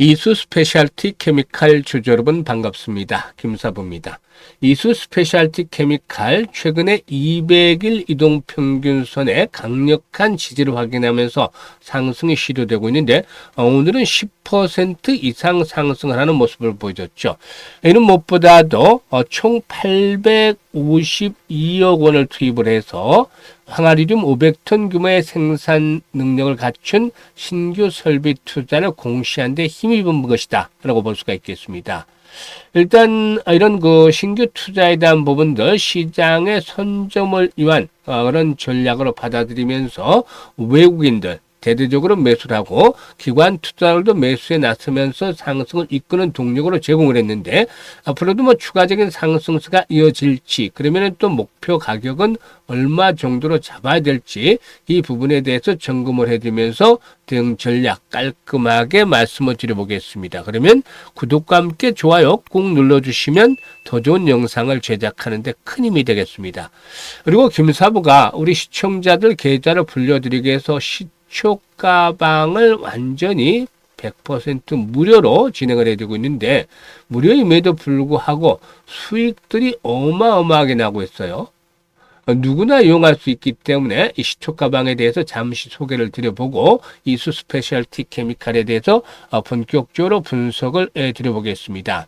이수 스페셜티 케미칼 주주 여러분 반갑습니다. 김사부입니다. 이수 스페셜티 케미칼 최근에 200일 이동 평균선의 강력한 지지를 확인하면서 상승이 시도되고 있는데 어, 오늘은 10% 이상 상승을 하는 모습을 보여줬죠. 이는 무엇보다도 어, 총 852억 원을 투입을 해서 항아리듐 500톤 규모의 생산 능력을 갖춘 신규 설비 투자를 공시한 데 힘입은 것이다. 라고 볼 수가 있겠습니다. 일단 이런 그 신규 투자에 대한 부분들 시장의 선점을 위한 어, 그런 전략으로 받아들이면서 외국인들 대대적으로 매수를 하고 기관 투자들도 매수에 나서면서 상승을 이끄는 동력으로 제공을 했는데 앞으로도 뭐 추가적인 상승세가 이어질지 그러면은 또 목표 가격은 얼마 정도로 잡아야 될지 이 부분에 대해서 점검을 해드리면서 등 전략 깔끔하게 말씀을 드려보겠습니다. 그러면 구독과 함께 좋아요 꼭 눌러주시면 더 좋은 영상을 제작하는데 큰 힘이 되겠습니다. 그리고 김사부가 우리 시청자들 계좌를 불려드리기 위해서 시 쇼가방을 완전히 100% 무료로 진행을 해주고 있는데 무료임에도 불구하고 수익들이 어마어마하게 나고 있어요. 누구나 이용할 수 있기 때문에 이 시초 가방에 대해서 잠시 소개를 드려보고 이수 스페셜티 케미칼에 대해서 본격적으로 분석을 해 드려보겠습니다.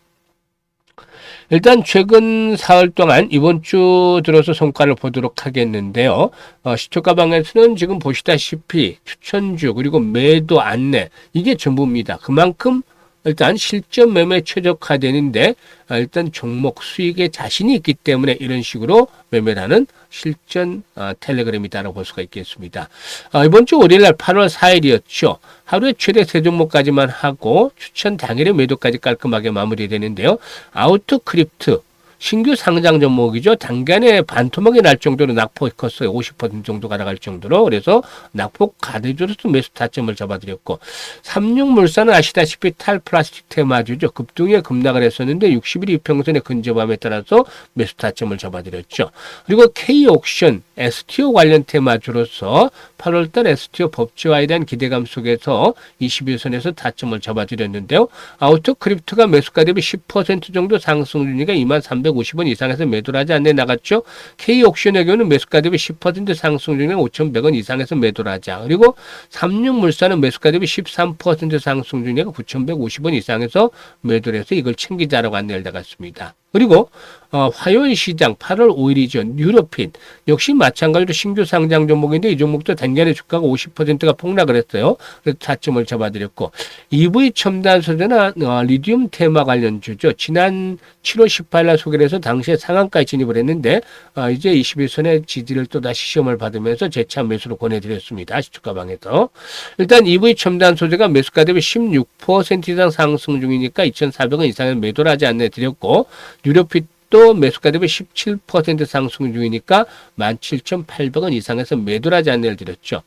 일단 최근 사흘 동안 이번 주 들어서 성과를 보도록 하겠는데요. 어, 시초가 방에서는 지금 보시다시피 추천주 그리고 매도 안내 이게 전부입니다. 그만큼 일단 실전 매매 최적화되는데 아, 일단 종목 수익에 자신이 있기 때문에 이런 식으로 매매를 하는 실전 아, 텔레그램이다라고 볼 수가 있겠습니다. 아, 이번 주 월요일날 8월 4일이었죠. 하루에 최대 세 종목까지만 하고 추천 당일의 매도까지 깔끔하게 마무리되는데요. 아우토 크립트 신규 상장 종목이죠. 단간에 반토막이 날 정도로 낙폭이 컸어요. 50% 정도가 나갈 정도로. 그래서 낙폭 가대주로서 매수 타점을 잡아드렸고, 삼육물산은 아시다시피 탈플라스틱 테마주죠. 급등에 급락을 했었는데 60일 이평선의 근접함에 따라서 매수 타점을 잡아드렸죠. 그리고 K옥션, STO 관련 테마주로서 8월달 STO 법제화에 대한 기대감 속에서 21선에서 타점을 잡아드렸는데요. 아우토 크립트가 매수가 대비 10% 정도 상승 중이가 2만 350원 이상에서 매도를 하지 않네 나갔죠. K옥션의 경우는 매수가 대비 10% 상승 중에 5,100원 이상에서 매도를 하자. 그리고 삼육물산은 매수가 대비 13% 상승 중에 9,150원 이상에서 매도를 해서 이걸 챙기자라고 안내를 나갔습니다. 그리고 어, 화요일 시장 8월 5일이죠. 뉴로핀 역시 마찬가지로 신규 상장 종목인데 이 종목도 단간의 주가가 50%가 폭락을 했어요. 그래서 타점을 잡아드렸고 EV 첨단 소재나 어, 리튬 테마 관련주죠. 지난 7월 18일 날 소개를 해서 당시에 상한가에 진입을 했는데 어, 이제 21선의 지지를 또 다시 시험을 받으면서 재차 매수로 권해드렸습니다. 시초가방에서 일단 EV 첨단 소재가 매수가 대비 16% 이상 상승 중이니까 2,400원 이상의 매도를 하지 않내 드렸고 유료핏 또 매수가 대비 17% 상승 중이니까 17,800원 이상에서 매도를 하지 않는 드렸죠.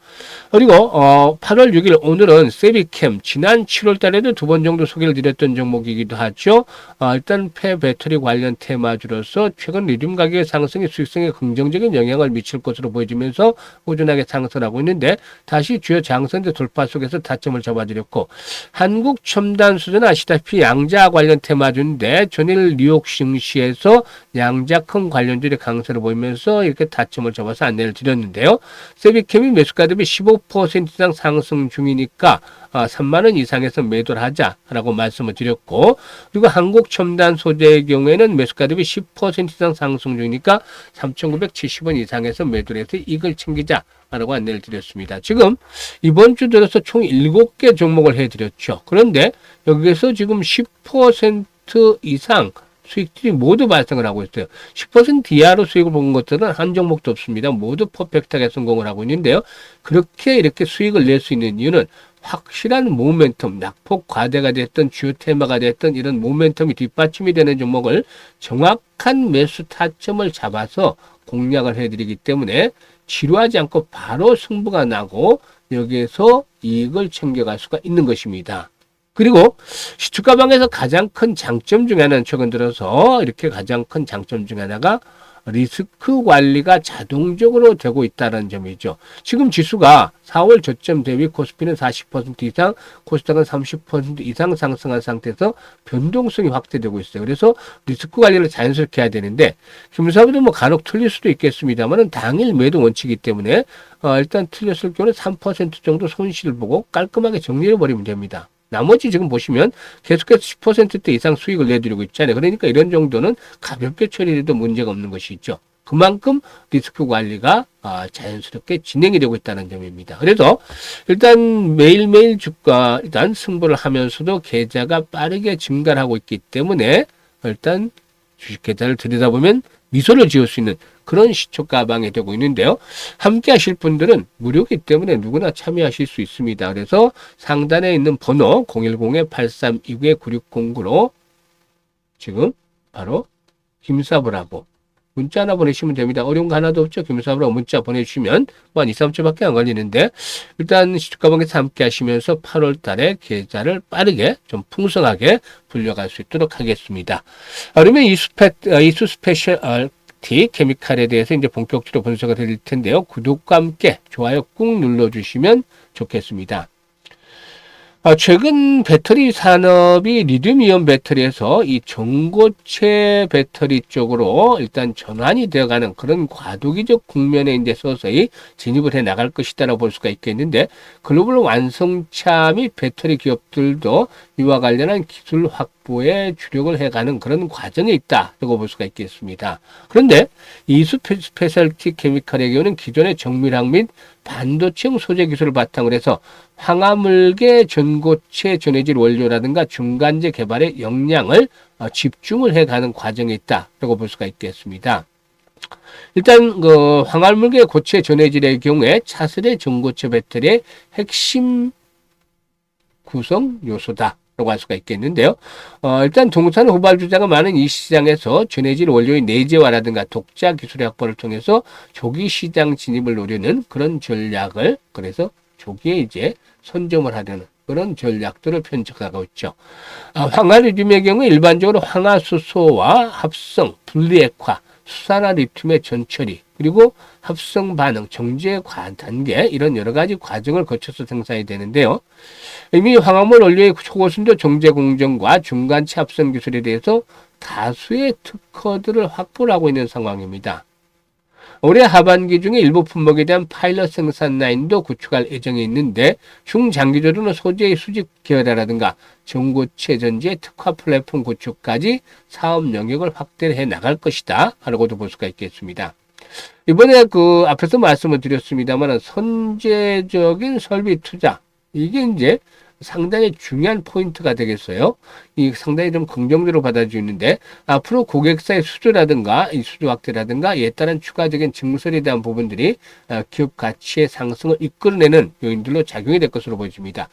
그리고 어 8월 6일 오늘은 세비캠 지난 7월 달에도 두 번 정도 소개를 드렸던 종목이기도 하죠. 어 일단 폐 배터리 관련 테마주로서 최근 리튬 가격의 상승이 수익성에 긍정적인 영향을 미칠 것으로 보여지면서 꾸준하게 상승하고 있는데 다시 주요 장선대 돌파 속에서 타점을 잡아드렸고 한국 첨단 수전 아시다시피 양자 관련 테마주인데 전일 뉴욕 증시에서 양자큰 관련주의 강세를 보이면서 이렇게 다점을 잡아서 안내를 드렸는데요. 세비캠이 매수가 대비 15% 이상 상승 중이니까 3만 아, 원 이상에서 매도를 하자라고 말씀을 드렸고 그리고 한국 첨단 소재의 경우에는 매수가 대비 10% 이상 상승 중이니까 3,970원 이상에서 매도를 해서 이걸 챙기자. 라고 안내를 드렸습니다. 지금 이번 주 들어서 총 7개 종목을 해드렸죠. 그런데 여기에서 지금 10% 이상 수익들이 모두 발생을 하고 있어요. 10% 이하로 수익을 본 것들은 한 종목도 없습니다. 모두 퍼펙트하게 성공을 하고 있는데요. 그렇게 이렇게 수익을 낼 수 있는 이유는 확실한 모멘텀, 낙폭 과대가 됐던 주요 테마가 됐던 이런 모멘텀이 뒷받침이 되는 종목을 정확한 매수 타점을 잡아서 공략을 해드리기 때문에 지루하지 않고 바로 승부가 나고 여기에서 이익을 챙겨갈 수가 있는 것입니다. 그리고 시투가방에서 가장 큰 장점 중에 하나는 최근 들어서 이렇게 가장 큰 장점 중에 하나가 리스크 관리가 자동적으로 되고 있다는 점이죠. 지금 지수가 4월 저점 대비 코스피는 40% 이상, 코스닥은 30% 이상 상승한 상태에서 변동성이 확대되고 있어요. 그래서 리스크 관리를 자연스럽게 해야 되는데 김사부도 뭐 간혹 틀릴 수도 있겠습니다만은 당일 매도 원칙이기 때문에 어, 일단 틀렸을 경우는 3% 정도 손실을 보고 깔끔하게 정리해 버리면 됩니다. 나머지 지금 보시면 계속해서 10%대 이상 수익을 내드리고 있잖아요. 그러니까 이런 정도는 가볍게 처리해도 문제가 없는 것이 있죠. 그만큼 리스크 관리가 아, 자연스럽게 진행이 되고 있다는 점입니다. 그래서 일단 매일매일 주가 일단 승부를 하면서도 계좌가 빠르게 증가를 하고 있기 때문에 일단 주식 계좌를 들여다보면 미소를 지을 수 있는 그런 시초 가방이 되고 있는데요. 함께 하실 분들은 무료이기 때문에 누구나 참여하실 수 있습니다. 그래서 상단에 있는 번호 010-8329-9609로 지금 바로 김사부라고 문자 하나 보내시면 됩니다. 어려운 거 하나도 없죠. 김사부라고 문자 보내주시면 뭐한 2, 3초밖에 안 걸리는데 일단 시초가방에서 함께 하시면서 8월 달에 계좌를 빠르게 좀 풍성하게 불려갈 수 있도록 하겠습니다. 아, 그러면 이수, 스페, 아, 이수 스페셜 케미칼에 대해서 이제 본격적으로 분석을 드릴 텐데요. 구독과 함께 좋아요 꾹 눌러주시면 좋겠습니다. 아, 최근 배터리 산업이 리튬이온 배터리에서 이 전고체 배터리 쪽으로 일단 전환이 되어가는 그런 과도기적 국면에 이제 서서히 진입을 해 나갈 것이다라고 볼 수가 있겠는데 글로벌 완성차 및 배터리 기업들도 이와 관련한 기술 확보에 주력을 해가는 그런 과정에 있다라고 볼 수가 있겠습니다. 그런데 이 스페셜티 케미칼의 경우는 기존의 정밀학 및 반도체용 소재 기술을 바탕으로 해서 황화물계 전고체 전해질 원료라든가 중간재 개발에 역량을 어, 집중을 해가는 과정에 있다라고 볼 수가 있겠습니다. 일단 그 황화물계 고체 전해질의 경우에 차세대 전고체 배터리의 핵심 구성 요소다. 라고 할 수가 있겠는데요. 어, 일단 동산 후발주자가 많은 이 시장에서 전해질 원료의 내재화라든가 독자 기술의 확보를 통해서 조기 시장 진입을 노리는 그런 전략을 그래서 조기에 이제 선점을 하려는 그런 전략들을 편측하고 있죠. 아, 황화리튬의 경우 일반적으로 황화수소와 합성, 분리액화, 수산화 리튬의 전처리, 그리고 합성 반응, 정제 단계 이런 여러 가지 과정을 거쳐서 생산이 되는데요. 이미 황화물 원료의 초고순도 정제 공정과 중간체 합성 기술에 대해서 다수의 특허들을 확보를 하고 있는 상황입니다. 올해 하반기 중에 일부 품목에 대한 파일럿 생산 라인도 구축할 예정이 있는데 중장기적으로는 소재의 수집 계열화라든가 전고체 전지의 특화 플랫폼 구축까지 사업 영역을 확대해 나갈 것이다 라고도 볼 수가 있겠습니다. 이번에 그 앞에서 말씀을 드렸습니다만 선제적인 설비 투자 이게 이제 상당히 중요한 포인트가 되겠어요. 이 상당히 좀 긍정적으로 받아주는데 앞으로 고객사의 수주라든가 이 수주 확대라든가 이에 따른 추가적인 증설에 대한 부분들이 어, 기업 가치의 상승을 이끌어내는 요인들로 작용이 될 것으로 보여집니다.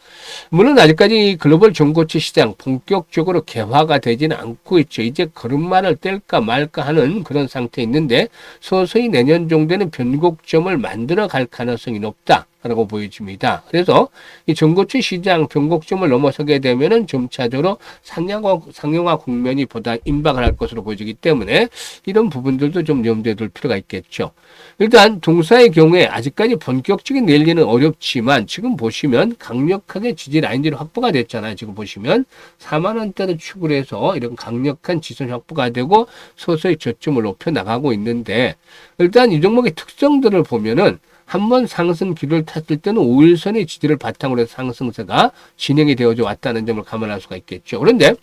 물론 아직까지 글로벌 전고체 시장 본격적으로 개화가 되지는 않고 있죠. 이제 걸음마를 뗄까 말까 하는 그런 상태에 있는데 서서히 내년 정도에는 변곡점을 만들어 갈 가능성이 높다. 라고 보여집니다. 그래서 이 전고체 시장 변곡점을 넘어서게 되면은 점차적으로 상용화, 상용화 국면이 보다 임박을 할 것으로 보여지기 때문에 이런 부분들도 좀 염두에 둘 필요가 있겠죠. 일단 동사의 경우에 아직까지 본격적인 랠리는 어렵지만 지금 보시면 강력하게 지지 라인들이 확보가 됐잖아요. 지금 보시면 4만 원대를 축을 해서 이런 강력한 지선 확보가 되고 서서히 저점을 높여 나가고 있는데 일단 이 종목의 특성들을 보면은 한번 상승 기를 탔을 때는 5일선의 지지를 바탕으로 해서 상승세가 진행이 되어져 왔다는 점을 감안할 수가 있겠죠. 그런데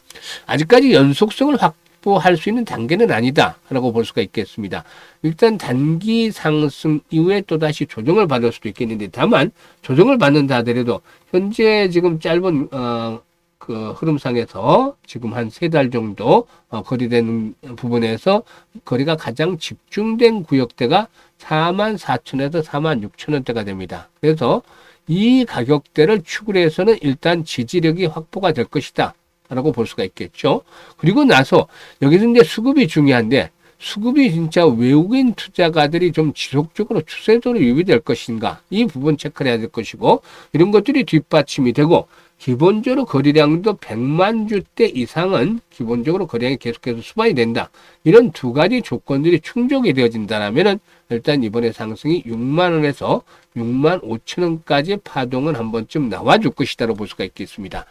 아직까지 연속성을 확보할 수 있는 단계는 아니다라고 볼 수가 있겠습니다. 일단 단기 상승 이후에 또다시 조정을 받을 수도 있겠는데 다만 조정을 받는다 하더라도 현재 지금 짧은 어, 그 흐름상에서 지금 한 세 달 정도 어, 거리되는 부분에서 거리가 가장 집중된 구역대가 4만 4천에서 4만 6천 원대가 됩니다. 그래서 이 가격대를 추구를 해서는 일단 지지력이 확보가 될 것이다. 라고 볼 수가 있겠죠. 그리고 나서 여기서 이제 수급이 중요한데 수급이 진짜 외국인 투자가들이 좀 지속적으로 추세적으로 유지될 것인가 이 부분 체크를 해야 될 것이고 이런 것들이 뒷받침이 되고 기본적으로 거래량도 100만 주대 이상은 기본적으로 거래량이 계속해서 수반이 된다. 이런 두 가지 조건들이 충족이 되어진다라면은 일단 이번에 상승이 6만 원에서 6만 5천 원까지 파동은 한 번쯤 나와줄 것이다라고 볼 수가 있겠습니다.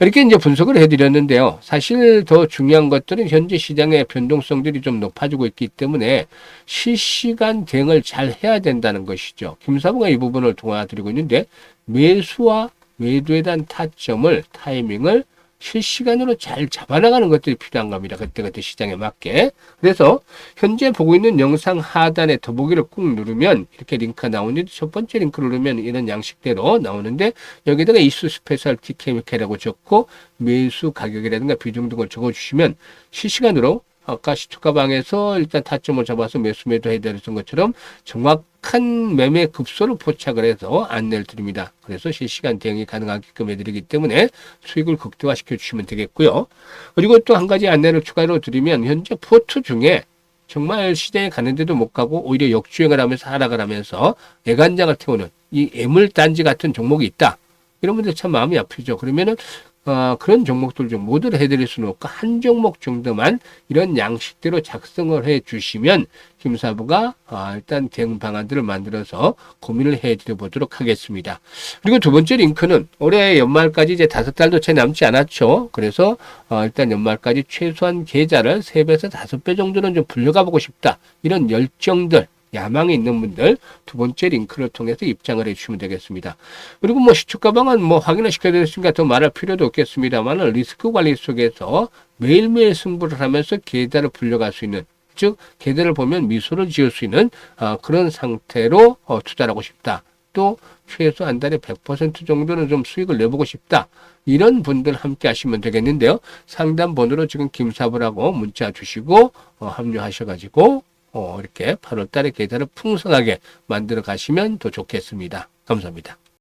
이렇게 이제 분석을 해드렸는데요. 사실 더 중요한 것들은 현재 시장의 변동성들이 좀 높아지고 있기 때문에 실시간 대응을 잘 해야 된다는 것이죠. 김사부가 이 부분을 도와드리고 있는데 매수와 매도에 대한 타점을 타이밍을 실시간으로 잘 잡아나가는 것들이 필요한 겁니다. 그때그때 시장에 맞게. 그래서 현재 보고 있는 영상 하단에 더보기를 꾹 누르면 이렇게 링크가 나오는데 첫 번째 링크를 누르면 이런 양식대로 나오는데 여기다가 이수 스페셜 티케미케라고 적고 매수 가격이라든가 비중 등을 적어주시면 실시간으로 아까 시초가 방에서 일단 타점을 잡아서 매수 매도 해드렸던 것처럼 정확한 매매 급소를 포착을 해서 안내를 드립니다. 그래서 실시간 대응이 가능하게끔 해드리기 때문에 수익을 극대화시켜 주시면 되겠고요. 그리고 또 한 가지 안내를 추가로 드리면 현재 포트 중에 정말 시장에 가는데도 못 가고 오히려 역주행을 하면서 하락을 하면서 애간장을 태우는 이 애물단지 같은 종목이 있다. 이런 분들 참 마음이 아프죠. 그러면은 어, 그런 종목들 좀 모두를 해드릴 수는 없고 한 종목 정도만 이런 양식대로 작성을 해 주시면 김사부가 어, 일단 대응 방안들을 만들어서 고민을 해드려 보도록 하겠습니다. 그리고 두 번째 링크는 올해 연말까지 이제 다섯 달도 채 남지 않았죠. 그래서 어, 일단 연말까지 최소한 계좌를 세 배에서 다섯 배 정도는 좀 불려가 보고 싶다. 이런 열정들 야망이 있는 분들 두 번째 링크를 통해서 입장을 해주시면 되겠습니다. 그리고 뭐 시초가 방안 뭐 확인을 시켜드렸으니까 더 말할 필요도 없겠습니다만 리스크 관리 속에서 매일매일 승부를 하면서 계좌를 불려갈 수 있는 즉 계좌를 보면 미소를 지을 수 있는 어, 그런 상태로 어, 투자를 하고 싶다. 또 최소 한 달에 100% 정도는 좀 수익을 내보고 싶다. 이런 분들 함께 하시면 되겠는데요. 상담 번호로 지금 김사부라고 문자 주시고 어, 합류하셔가지고 어, 이렇게 8월 달에 계좌를 풍성하게 만들어 가시면 더 좋겠습니다. 감사합니다.